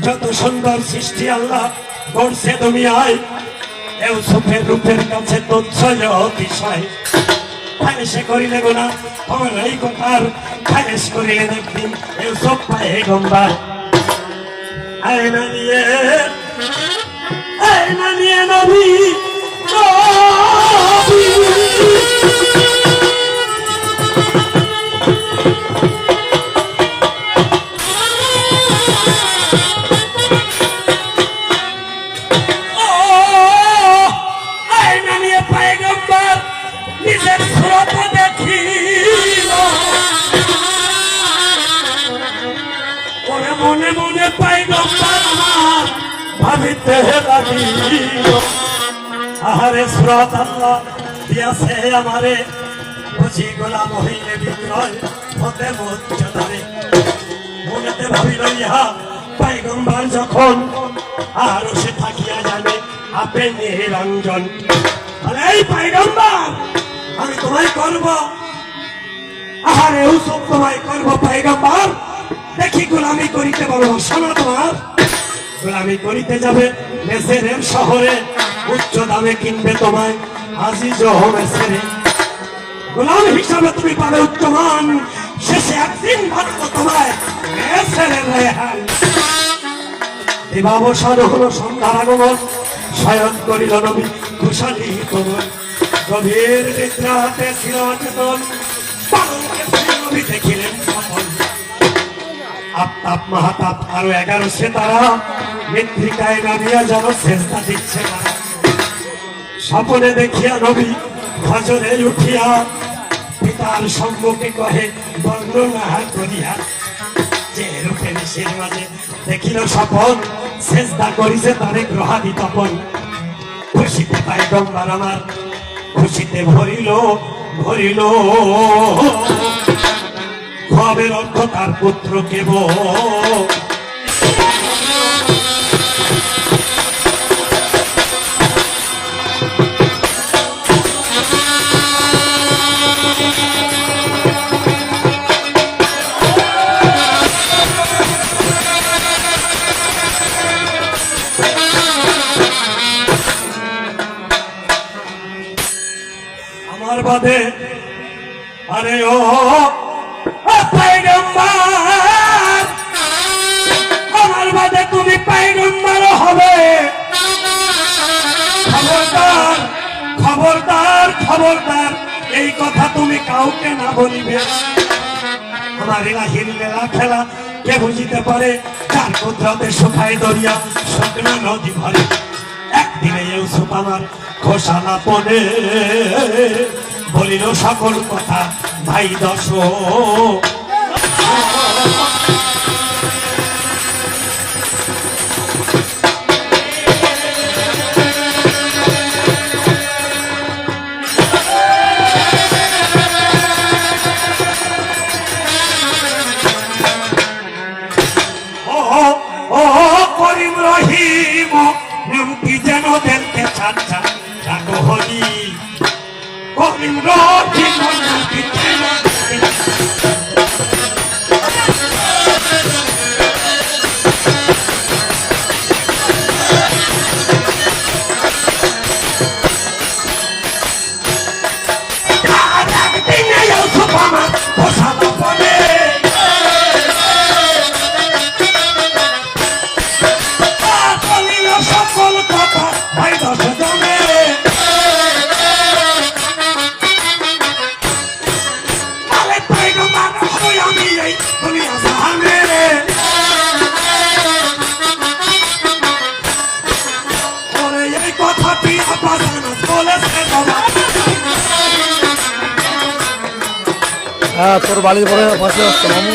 যত সুন্দর সৃষ্টি আল্লাহ করছে তুমি আয়। এও সুখের রূপের কাছে তুচ্ছ অতিশয়। খালেসে করিলে গোনা আমার এই কথার খালেস করিলে দেখবি। এও সব পায়ে আয়না নিয়ে বলে, এই পাইগম্বার আমি তোমায় করব। আহারে সব তোমায় করব পাইগম্বার দেখি গোলামি করিতে বলো শোনো তোমার। গোলামি করিতে যাবে মেসেরের শহরে উচ্চ দামে কিনবে তোমায় আজিজ মেসেরে। গোলাম হিসাবে তুমি পাবে উচ্চমান। শেষে একদিন মাত্র তোমায় মেসেরের রেহাই। দিবাবসান হলো সন্ধ্যার আগমন। শয়ন করিল নবী কুশালী তোমার গভীর নিদ্রাতে নবী দেখিলেন মাহাতাপ আরও এগারো সে তারা। মৃত্তিকায় নামিয়া যেন চেষ্টা দিচ্ছে তারা। স্বপনে দেখিয়া নবী ভজনে উঠিয়া পিতার সম্মুখে কহে বর্ণনা করিয়া যে স্বপন, চেষ্টা করিছে তারে গ্রহাদি তপন। খুশিতে পাই গম্বার আমার, খুশিতে ভরিল ভরিল। খবের অর্থ তার পুত্র কেব বাদে আরে ও আমার বাদে তুমি হবে। খবরদার খবরদার খবরদার, এই কথা তুমি কাউকে না বলিবে। আমার লীলা খেলা কে বুঝিতে পারে? যার কুদরতে শুকায় দরিয়া, শুকনা নদী ভরে। একদিনে ইউসুফ আমার পড়ে। বলিল সকল কথা ভাই দশ। ও করিম রহিম নামটি হ্যাঁ তোর বাড়ির পরে পাশে আসতো মামু।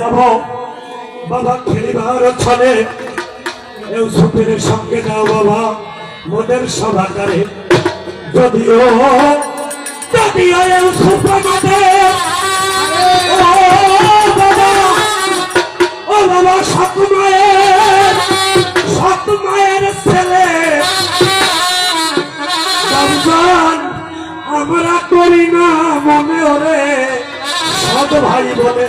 যাব। বাবা, খেলিবার ছলে ইউসুফের সঙ্গে যাও বাবা মোদের সভাকারে যদিও যদিও ইউসুফ আমাদের ও বাবা, ও মায়ের, সৎ মায়ের ছেলে। রমজান আমরা করি না মনে ওরে সৎ ভাই বলে।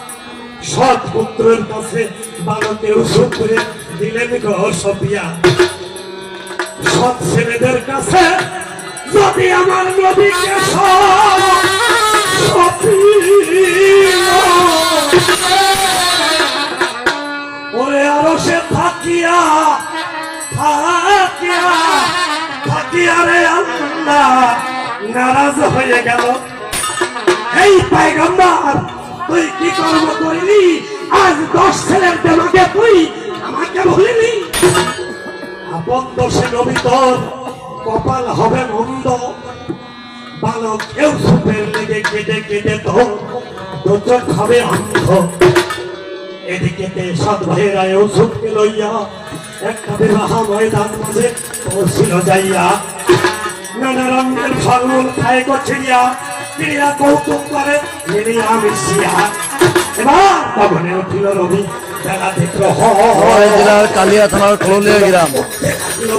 সৎ পুত্রের কাছে বালকেও সুপুরে দিলেন গো সপিয়া সৎ ছেলেদের কাছে যদি আমার ওরে আরও সে রে নারাজ হয়ে গেল। এই পায়গাম্বার তুই কি কর্ম করলি? আজ দশ ছেলের দেমাকে তুই আমাকে ভুলিনি আপন দোষে নবী কপাল হবে মন্দ। বালক কেউ সুপের লেগে কেটে কেটে তোর দুচোখ হবে অন্ধ। এদিকে সৎ ভাইয়েরা ইউসুফকে লইয়া একটা বিবাহ ময়দান মাঝে পৌঁছিল যাইয়া, নানা রঙের ফলমূল খায় করছিলিয়া ক্রিয়া কৌতুক করে মিলিয়া মিশিয়া। এবার তখনে উঠিল রবি জেলার কালিয়া থানার খোলিয়া গ্রাম।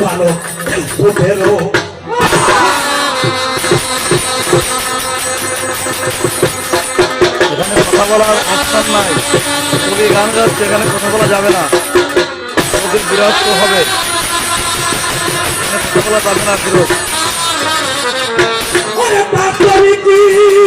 ভালো এখানে কথা বলার অপশন নাই। কবি গান গাচ্ছে এখানে কথা বলা যাবে না। কবির বিরক্ত হবে। কথা বলা যাবে না ফিরোজ ওরে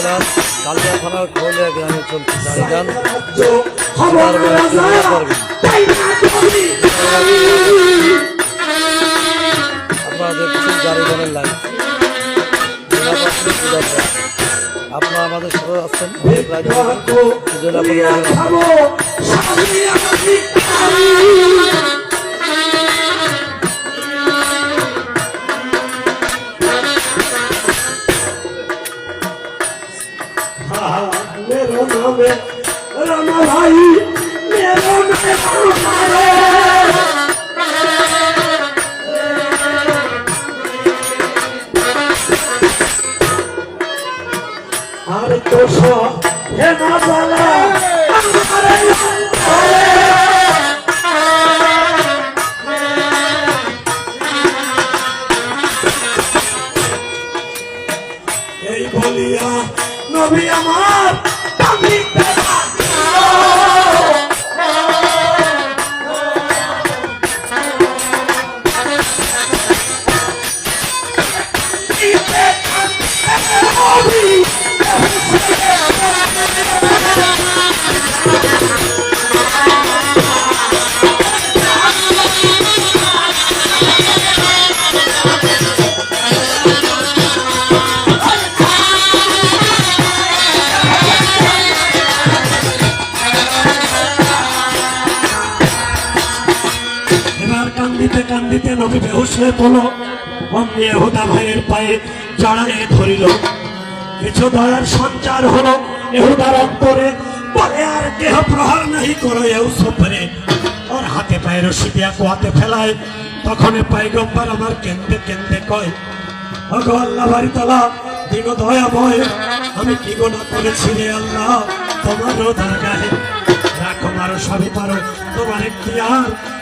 জেলার কালিয়া থানার খোলে গ্রামে চলছে। জানি যান। রাজ্য খবর রাজা চাই না তুমি আপনারা দেখছেন জারিগানের জেলা পূজার আপনারা আমাদের সাথে আসছেন। অনেক হবে। রানা ভাই আর তো সে না কান্দিতে কান্দিতে নবী বেহুশ হয়ে পড়ল অমনি এহুদা ভাইয়ের পায়ে জড়ায়ে ধরিল। কিছু দয়ার সঞ্চার হলো এহুদার অন্তরে বলে আর দেহ প্রহার নাহি করো ইউসুফরে ওর হাতে পায়ে রশি দিয়া কোয়াতে ফেলায়। তখন পাইগম্বর আমার কেন্দে কেন্দে কয়, ওগো আল্লাহ বাড়ি তালা দিন দয়াময়, আমি কি গোনা করেছি রে আল্লাহ? তোমারও দরগাহে রাখো মারো সবই পারো, তোমার এখতিয়ার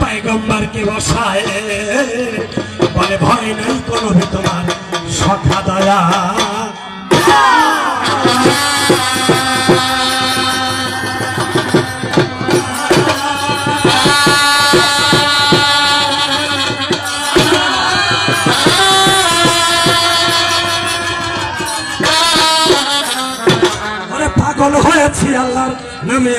পায়গম্বারকে বসায়। বলে ভয় নেই কোনো তোমার সখা দয়া। পাগল হয়েছি আল্লাহর নামে।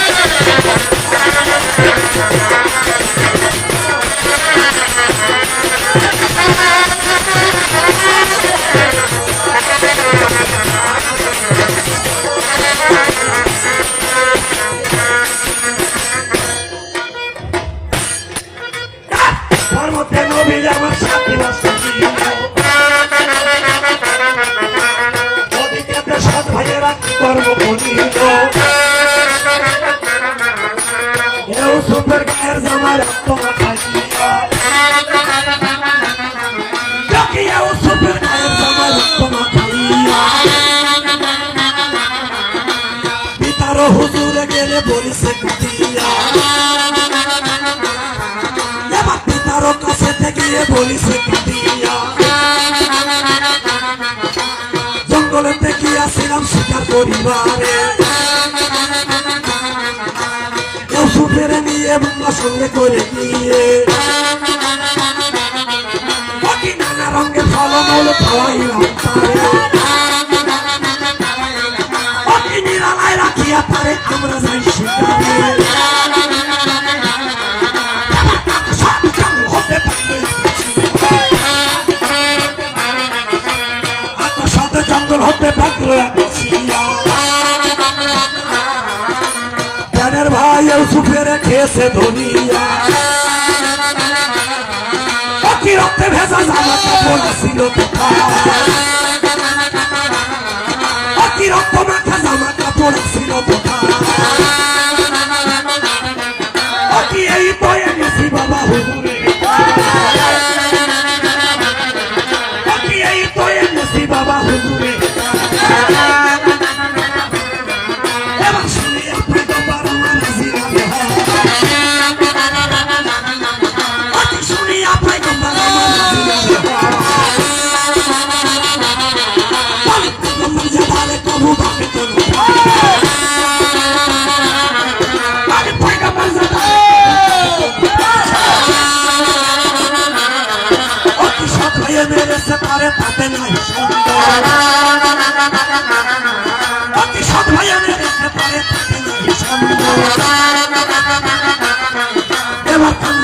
গিয়ে বলিস জঙ্গলেতে গিয়াছিলাম শিকার পরিবারে। ওষুধের নিয়ে বুম্বা সঙ্গে করে গিয়ে নানা রঙের ফলমূল খাওয়াইলাম আমরা যাই শিকারে। হতে পাগলা পিছিয়া প্রাণের ভাই সুখে রেখেছে ধনিয়া। রক্তে ভেজা জামা কাপড় ছিল কোথায়?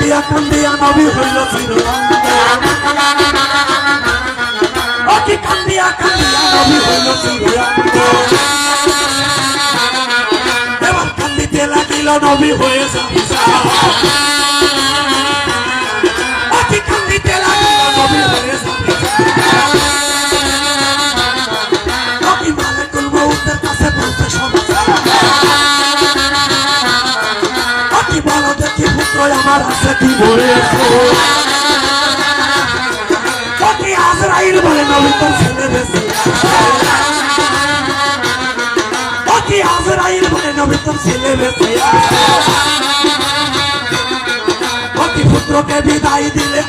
কান্দিয়া কান্দিয়া নবী হইল চিরকান্দি কান্দিয়া কান্দিয়া নবী হইল চিরকান্দি এবার কান্দিতে লাগিল নবী হয়ে যাবি আর আমার সাথী ভরে কটি আজরাইল বলে নবী তোর ছেলে বেশি। কটি আজরাইল বলে নবী তোর ছেলে বেশি। কটি পুত্রকে বিদায় দিলে।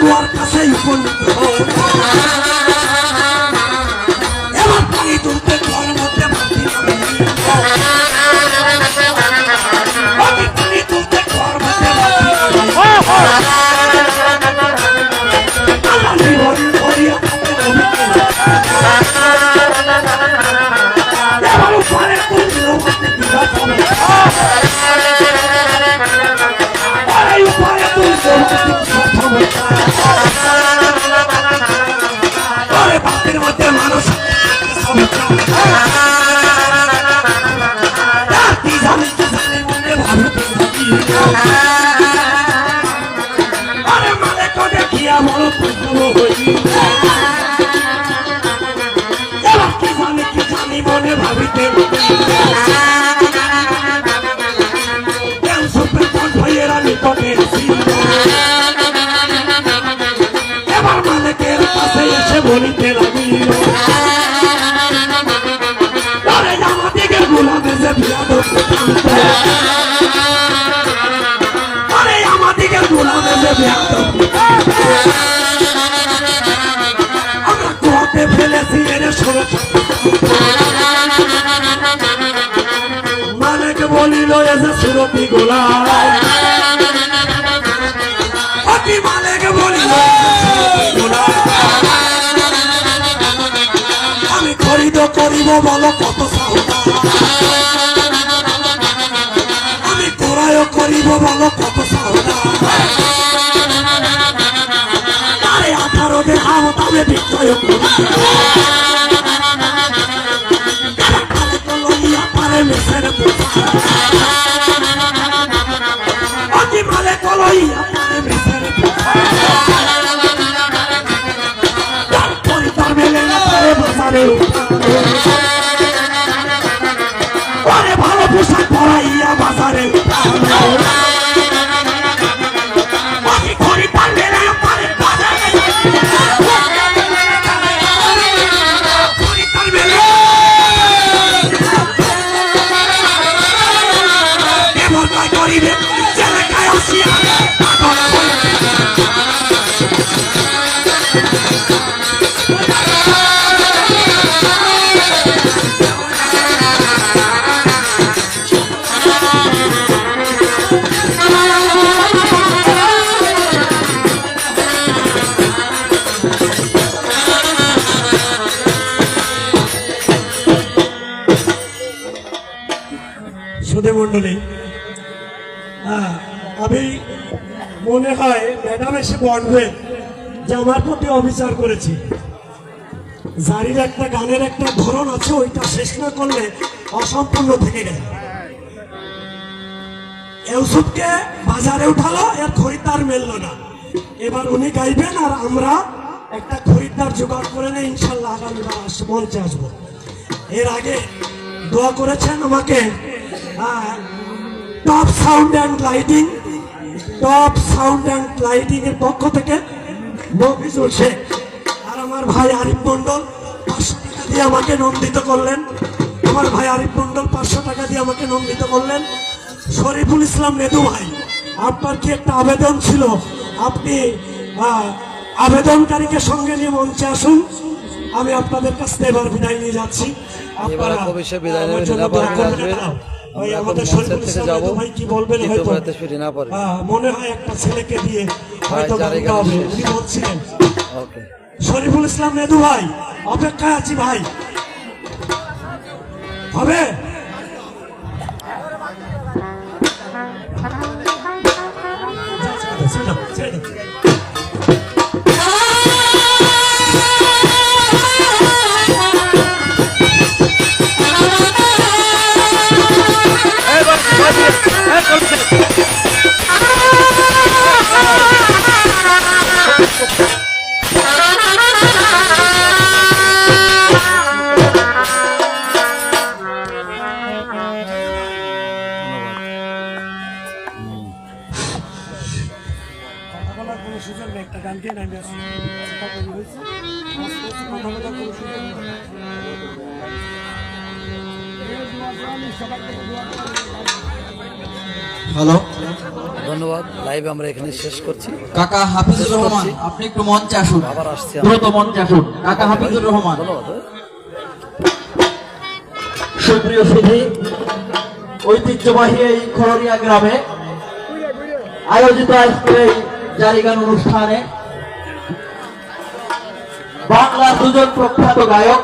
আল্লাহর কাছেই উপনীত মানেকে বলিল এসে সুরতি গোলা বলিল আমি খরিদ করিব বলো কত আমি ক্রয় করিব বলো কত সাহস দেখাও তবে লইয়া পারে মেসের অতি মালে কলইয়া পারে মেসের তারপরে তার মেলে না আমি মনে হয় ম্যাডাম এসে বলবে যে আমার প্রতি অবিচার করেছি। জারির একটা, গানের একটা ধরন আছে, ওইটা শেষ না করলে অসম্পূর্ণ থেকে গেল। ইউসুফকে বাজারে উঠালো, এর খরিদ্দার মেললো না। এবার উনি গাইবেন, আর আমরা একটা খরিদ্দার জোগাড় করে নেই ইনশাল্লাহ আগামীবার মঞ্চে আসব। এর আগে দোয়া করেছেন আমাকে top sound and lighting top sound and lighting এর পক্ষ থেকে মফিজুল শেখ আর আমার ভাই আরিফ মন্ডল পাঁচশো টাকা দিয়ে আমাকে নন্দিত করলেন। আমার ভাই আরিফ মন্ডল পাঁচশো টাকা দিয়ে আমাকে নন্দিত করলেন। শরীফুল ইসলাম নেদু ভাই আপনার কি একটা আবেদন ছিল? আপনি আবেদনকারীকে সঙ্গে নিয়ে মঞ্চে আসুন। আমি আপনাদের কাছ থেকে এবার বিদায় নিয়ে যাচ্ছি। আপনারা বিদায় নেবেন, ওই আমাদের শরীফুল ইসলাম। ভাই কি বলবেন হয়তো। আহ, মনে হয় একটা ছেলেকে দিয়ে হয়তো। উনি বলছিলেন শরীফুল ইসলাম নেদু ভাই অপেক্ষায় আছি ভাই হবে কথা হ্যালো ধন্যবাদ লাইভ আমরা এখানে শেষ করছি। কাকা হাফিজুর রহমান আপনি একটু মঞ্চে আসুন আবার আসছি দ্রুত মঞ্চে আসুন কাকা হাফিজুর রহমান। সুপ্রিয় সুধী ঐতিহ্যবাহী এই খররিয়া গ্রামে আয়োজিত আজকের এই জারিগান অনুষ্ঠানে বাংলার দুজন প্রখ্যাত গায়ক